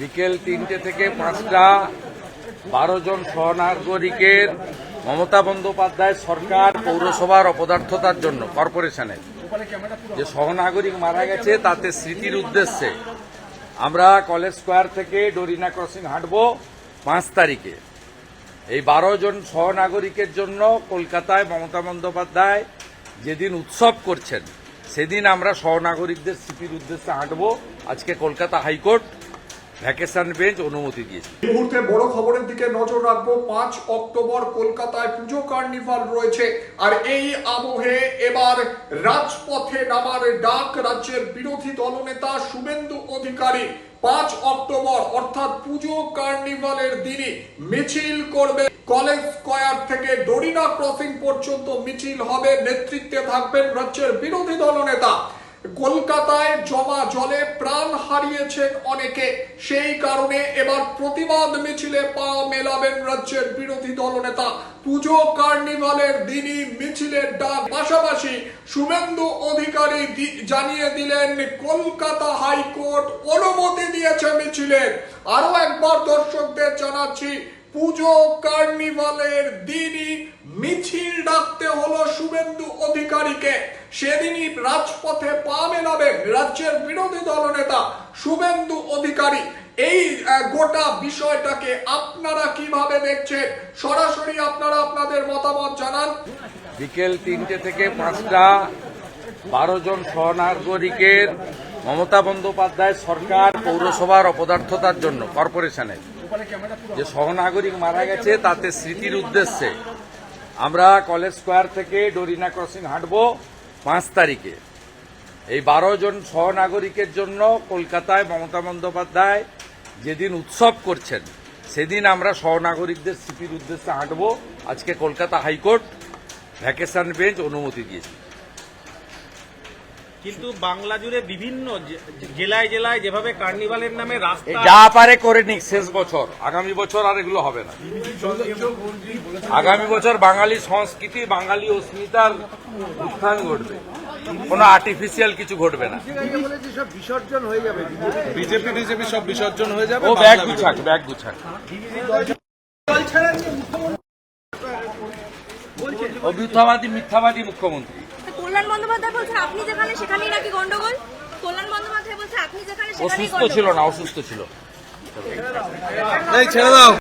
বিকেল তিনটে থেকে পাঁচটা, বারো জন সহনাগরিকের মমতা বন্দ্যোপাধ্যায় সরকার পৌরসভার অপদার্থতার জন্য, কর্পোরেশনের। যে সহনাগরিক মারা গেছে, তাতে স্মৃতির উদ্দেশ্যে আমরা কলেজ স্কোয়ার থেকে ডোরিনা ক্রসিং হাঁটবো পাঁচ তারিখে। এই বারো জন সহনাগরিকের জন্য কলকাতায় মমতা বন্দ্যোপাধ্যায় যেদিন উৎসব করছেন, সেদিন আমরা সহনাগরিকদের স্মৃতির উদ্দেশ্যে হাঁটবো। আজকে কলকাতা হাইকোর্ট ভ্যাকেশন বেঞ্চ অনুমতি দিয়েছে। এই মুহূর্তে বড় খবরের দিকে নজর রাখব, পাঁচ অক্টোবর কলকাতায় পুজো কার্নিভাল রয়েছে। আর এই আবহে এবার রাজপথে নামার ডাক রাজ্যের বিরোধী দলনেতা শুভেন্দু অধিকারী পাঁচ অক্টোবর, অর্থাৎ পুজো কার্নিভালের দিনই মিছিল করবে। কলেজ স্কয়ার থেকে ডরিনা ক্রসিং পর্যন্ত মিছিল হবে, নেতৃত্বে থাকবেন রাজ্যের বিরোধী দলনেতা। কলকাতায় জমা জলে প্রাণ হারিয়েছেন অনেকে। সেই কারণে এবার প্রতিবাদ মিছিলে পা মেলাবেন রাজ্যের বিরোধী দলনেতা। পুজো কার্নিভালের দিনই মিছিলের ডাক। পাশাপাশি শুভেন্দু অধিকারী জানিয়ে দিলেন, কলকাতা হাইকোর্ট অনুমতি দিয়েছে মিছিলের। আরও একবার দর্শকদের জানাচ্ছি, পুজো কার্নিভালের দিনই মিছিল ডাকতে হলো শুভেন্দু অধিকারীকে। সেদিনই রাজপথে পা মেলাবেন রাজ্যের বিরোধী দলনেতা শুভেন্দু অধিকারী। এই গোটা বিষয়টাকে আপনারা কীভাবে দেখছেন? সরাসরি আপনারা আপনাদের মতামত জানান। বিকেল তিনটে থেকে পাঁচটা, বারো জন সহনাগরিকের মমতা বন্দ্যোপাধ্যায় সরকার পৌরসভার অপদার্থতার জন্য কর্পোরেশনের যে সহনাগরিক মারা গেছে, তাতে স্মৃতির উদ্দেশ্যে আমরা কলেজ স্কোয়ার থেকে ডোরিনা ক্রসিং হাঁটব পাঁচ তারিখে। এই বারো জন সহনাগরিকের জন্য কলকাতায় মমতা বন্দ্যোপাধ্যায় যেদিন উৎসব করছেন, সেদিন আমরা সহনাগরিকদের স্মৃতির উদ্দেশ্যে হাঁটব। আজকে কলকাতা হাইকোর্ট ভ্যাকেশন বেঞ্চ অনুমতি দিয়েছে। কিন্তু বাংলা জুড়ে বিভিন্ন জেলায় জেলায় যেভাবে কার্নিভালের নামে রাস্তা যা পারে করে নিক শেষ বছর। আগামী বছর আর এগুলো হবে না। আগামী বছর বাঙালি সংস্কৃতি বাঙালি অস্মিতার উত্থান ঘটবে। কোনো আর্টিফিশিয়াল কিছু ঘটবে না। বিজেপি বিজেপি সব বিসর্জন হয়ে যাবে ও ব্যাগ গুছাক ব্যাগ গুছাক। ও মিথ্যাবাদী মিথ্যাবাদী মুখ্যমন্ত্রী। কল্যাণ বন্দ্যোপাধ্যায় বলছে আপনি যেখানে সেখানেই নাকি গন্ডগোল? কল্যাণ বন্দ্যোপাধ্যায় বলছে আপনি যেখানে সেখানেই অসুস্থ ছিল না অসুস্থ ছিল। ছেড়ে দাও।